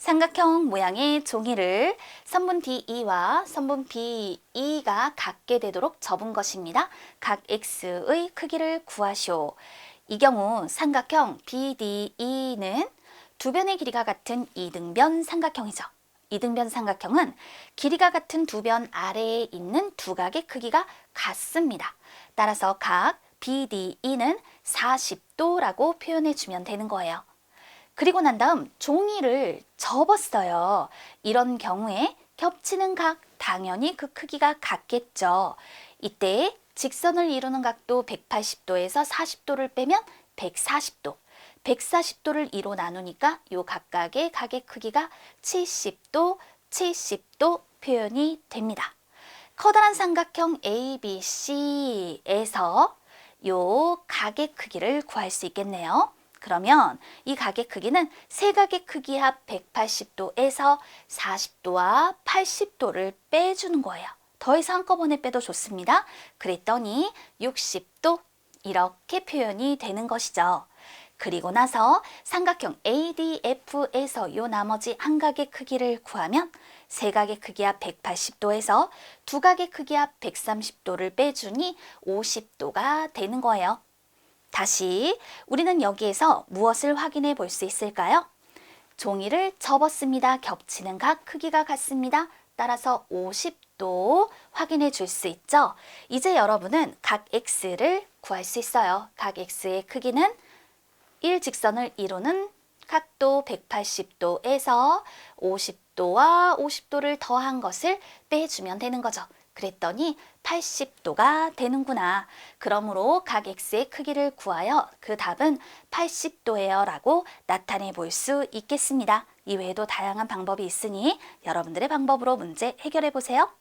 삼각형 모양의 종이를 선분 DE와 선분 BE가 같게 되도록 접은 것입니다. 각 X의 크기를 구하시오. 이 경우 삼각형 BDE는 두 변의 길이가 같은 이등변 삼각형이죠. 이등변 삼각형은 길이가 같은 두 변 아래에 있는 두 각의 크기가 같습니다. 따라서 각 BDE는 40도라고 표현해 주면 되는 거예요. 그리고 난 다음 종이를 접었어요. 이런 경우에 겹치는 각 당연히 그 크기가 같겠죠. 이때 직선을 이루는 각도 180도에서 40도를 빼면 140도. 140도를 2로 나누니까 요 각각의 각의 크기가 70도, 70도 표현이 됩니다. 커다란 삼각형 ABC에서 요 각의 크기를 구할 수 있겠네요. 그러면 이 각의 크기는 세 각의 크기 합 180도에서 40도와 80도를 빼주는 거예요. 더해서 한꺼번에 빼도 좋습니다. 그랬더니 60도 이렇게 표현이 되는 것이죠. 그리고 나서 삼각형 ADF에서 요 나머지 한 각의 크기를 구하면 세 각의 크기 합 180도에서 두 각의 크기 합 130도를 빼주니 50도가 되는 거예요. 다시 우리는 여기에서 무엇을 확인해 볼 수 있을까요? 종이를 접었습니다. 겹치는 각 크기가 같습니다. 따라서 50도 확인해 줄 수 있죠. 이제 여러분은 각 x를 구할 수 있어요. 각 x의 크기는 일직선을 이루는 각도 180도에서 50도와 50도를 더한 것을 빼주면 되는 거죠. 그랬더니 80도가 되는구나. 그러므로 각 x의 크기를 구하여 그 답은 80도예요 라고 나타내 볼 수 있겠습니다. 이외에도 다양한 방법이 있으니 여러분들의 방법으로 문제 해결해 보세요.